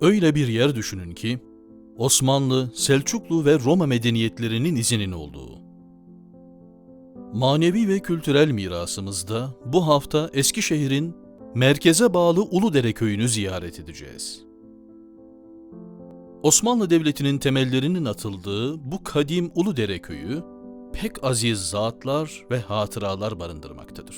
Öyle bir yer düşünün ki, Osmanlı, Selçuklu ve Roma medeniyetlerinin izinin olduğu. Manevi ve kültürel mirasımızda bu hafta Eskişehir'in merkeze bağlı Uludere köyünü ziyaret edeceğiz. Osmanlı Devleti'nin temellerinin atıldığı bu kadim Uludere köyü pek aziz zatlar ve hatıralar barındırmaktadır.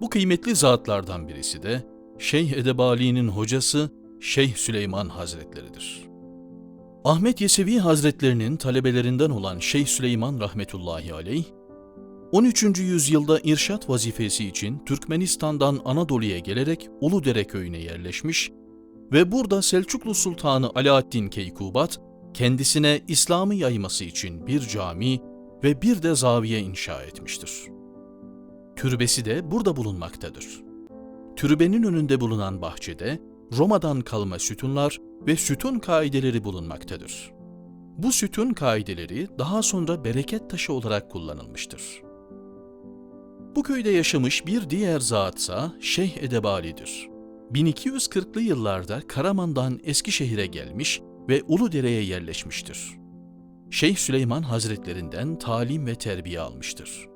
Bu kıymetli zatlardan birisi de Şeyh Edebali'nin hocası Şeyh Süleyman Hazretleridir. Ahmet Yesevi Hazretlerinin talebelerinden olan Şeyh Süleyman rahmetullahi aleyh, 13. yüzyılda irşat vazifesi için Türkmenistan'dan Anadolu'ya gelerek Uludere köyüne yerleşmiş ve burada Selçuklu Sultanı Alaaddin Keykubat kendisine İslam'ı yayması için bir cami ve bir de zaviye inşa etmiştir. Türbesi de burada bulunmaktadır. Türbenin önünde bulunan bahçede Roma'dan kalma sütunlar ve sütun kaideleri bulunmaktadır. Bu sütun kaideleri daha sonra bereket taşı olarak kullanılmıştır. Bu köyde yaşamış bir diğer zatsa Şeyh Edebali'dir. 1240'lı yıllarda Karaman'dan Eskişehir'e gelmiş ve Uludere'ye yerleşmiştir. Şeyh Süleyman Hazretlerinden talim ve terbiye almıştır.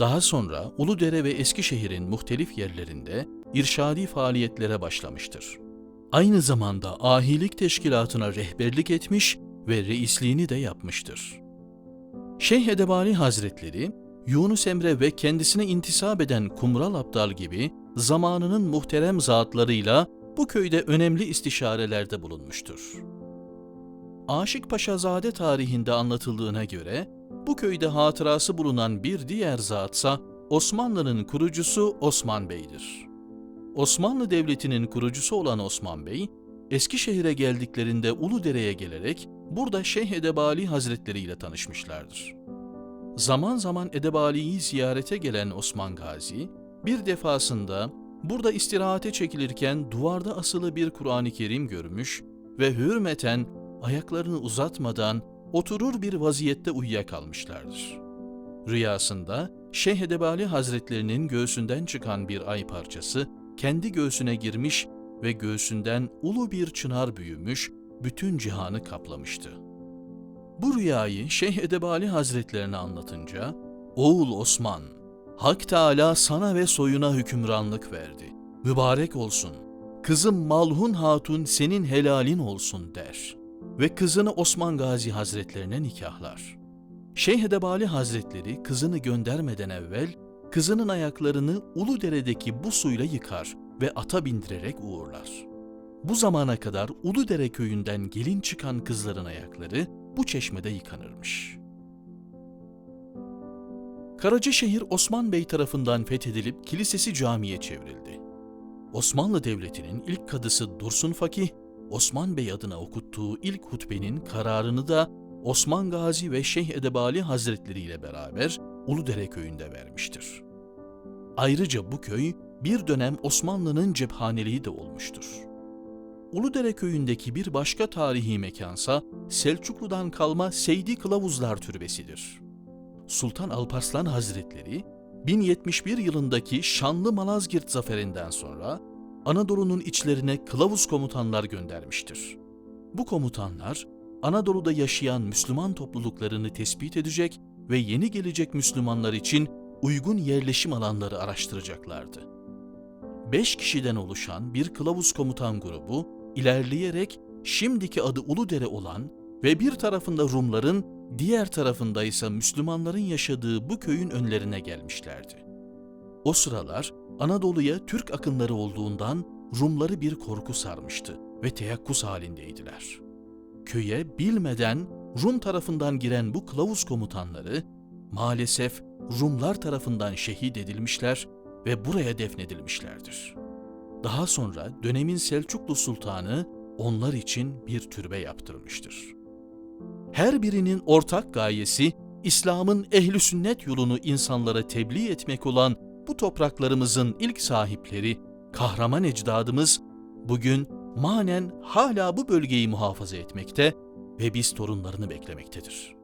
Daha sonra Uludere ve Eskişehir'in muhtelif yerlerinde irşadi faaliyetlere başlamıştır. Aynı zamanda ahilik teşkilatına rehberlik etmiş ve reisliğini de yapmıştır. Şeyh Edebali Hazretleri, Yunus Emre ve kendisine intisap eden Kumral Abdal gibi zamanının muhterem zatlarıyla bu köyde önemli istişarelerde bulunmuştur. Aşık Paşazade tarihinde anlatıldığına göre bu köyde hatırası bulunan bir diğer zatsa Osmanlı'nın kurucusu Osman Bey'dir. Osmanlı Devleti'nin kurucusu olan Osman Bey, Eskişehir'e geldiklerinde Uludere'ye gelerek burada Şeyh Edebali Hazretleri ile tanışmışlardır. Zaman zaman Edebali'yi ziyarete gelen Osman Gazi, bir defasında burada istirahate çekilirken duvarda asılı bir Kur'an-ı Kerim görmüş ve hürmeten ayaklarını uzatmadan oturur bir vaziyette uyuyakalmışlardır. Rüyasında Şeyh Edebali Hazretlerinin göğsünden çıkan bir ay parçası kendi göğsüne girmiş ve göğsünden ulu bir çınar büyümüş, bütün cihanı kaplamıştı. Bu rüyayı Şeyh Edebali Hazretlerine anlatınca, Oğul Osman, Hak Teala sana ve soyuna hükümranlık verdi. Mübarek olsun. Kızım Malhun Hatun senin helalin olsun der. Ve kızını Osman Gazi Hazretlerine nikahlar. Şeyh Edebali Hazretleri kızını göndermeden evvel kızının ayaklarını Uludere'deki bu suyla yıkar ve ata bindirerek uğurlar. Bu zamana kadar Uludere köyünden gelin çıkan kızların ayakları bu çeşmede yıkanırmış. Karacaşehir Osman Bey tarafından fethedilip kilisesi camiye çevrildi. Osmanlı Devleti'nin ilk kadısı Dursun Fakih, Osman Bey adına okuttuğu ilk hutbenin kararını da Osman Gazi ve Şeyh Edebali Hazretleri ile beraber Uludere köyünde vermiştir. Ayrıca bu köy bir dönem Osmanlı'nın cephaneliği de olmuştur. Uludere köyündeki bir başka tarihi mekansa Selçuklu'dan kalma Seydi Kılavuzlar Türbesi'dir. Sultan Alparslan Hazretleri 1071 yılındaki şanlı Malazgirt zaferinden sonra Anadolu'nun içlerine kılavuz komutanlar göndermiştir. Bu komutanlar Anadolu'da yaşayan Müslüman topluluklarını tespit edecek ve yeni gelecek Müslümanlar için uygun yerleşim alanları araştıracaklardı. Beş kişiden oluşan bir kılavuz komutan grubu ilerleyerek şimdiki adı Uludere olan ve bir tarafında Rumların, diğer tarafında ise Müslümanların yaşadığı bu köyün önlerine gelmişlerdi. O sıralar Anadolu'ya Türk akınları olduğundan Rumları bir korku sarmıştı ve teyakkuz halindeydiler. Köye bilmeden Rum tarafından giren bu kılavuz komutanları maalesef Rumlar tarafından şehit edilmişler ve buraya defnedilmişlerdir. Daha sonra dönemin Selçuklu Sultanı onlar için bir türbe yaptırmıştır. Her birinin ortak gayesi İslam'ın ehli sünnet yolunu insanlara tebliğ etmek olan bu topraklarımızın ilk sahipleri kahraman ecdadımız bugün manen hala bu bölgeyi muhafaza etmekte ve biz torunlarını beklemektedir.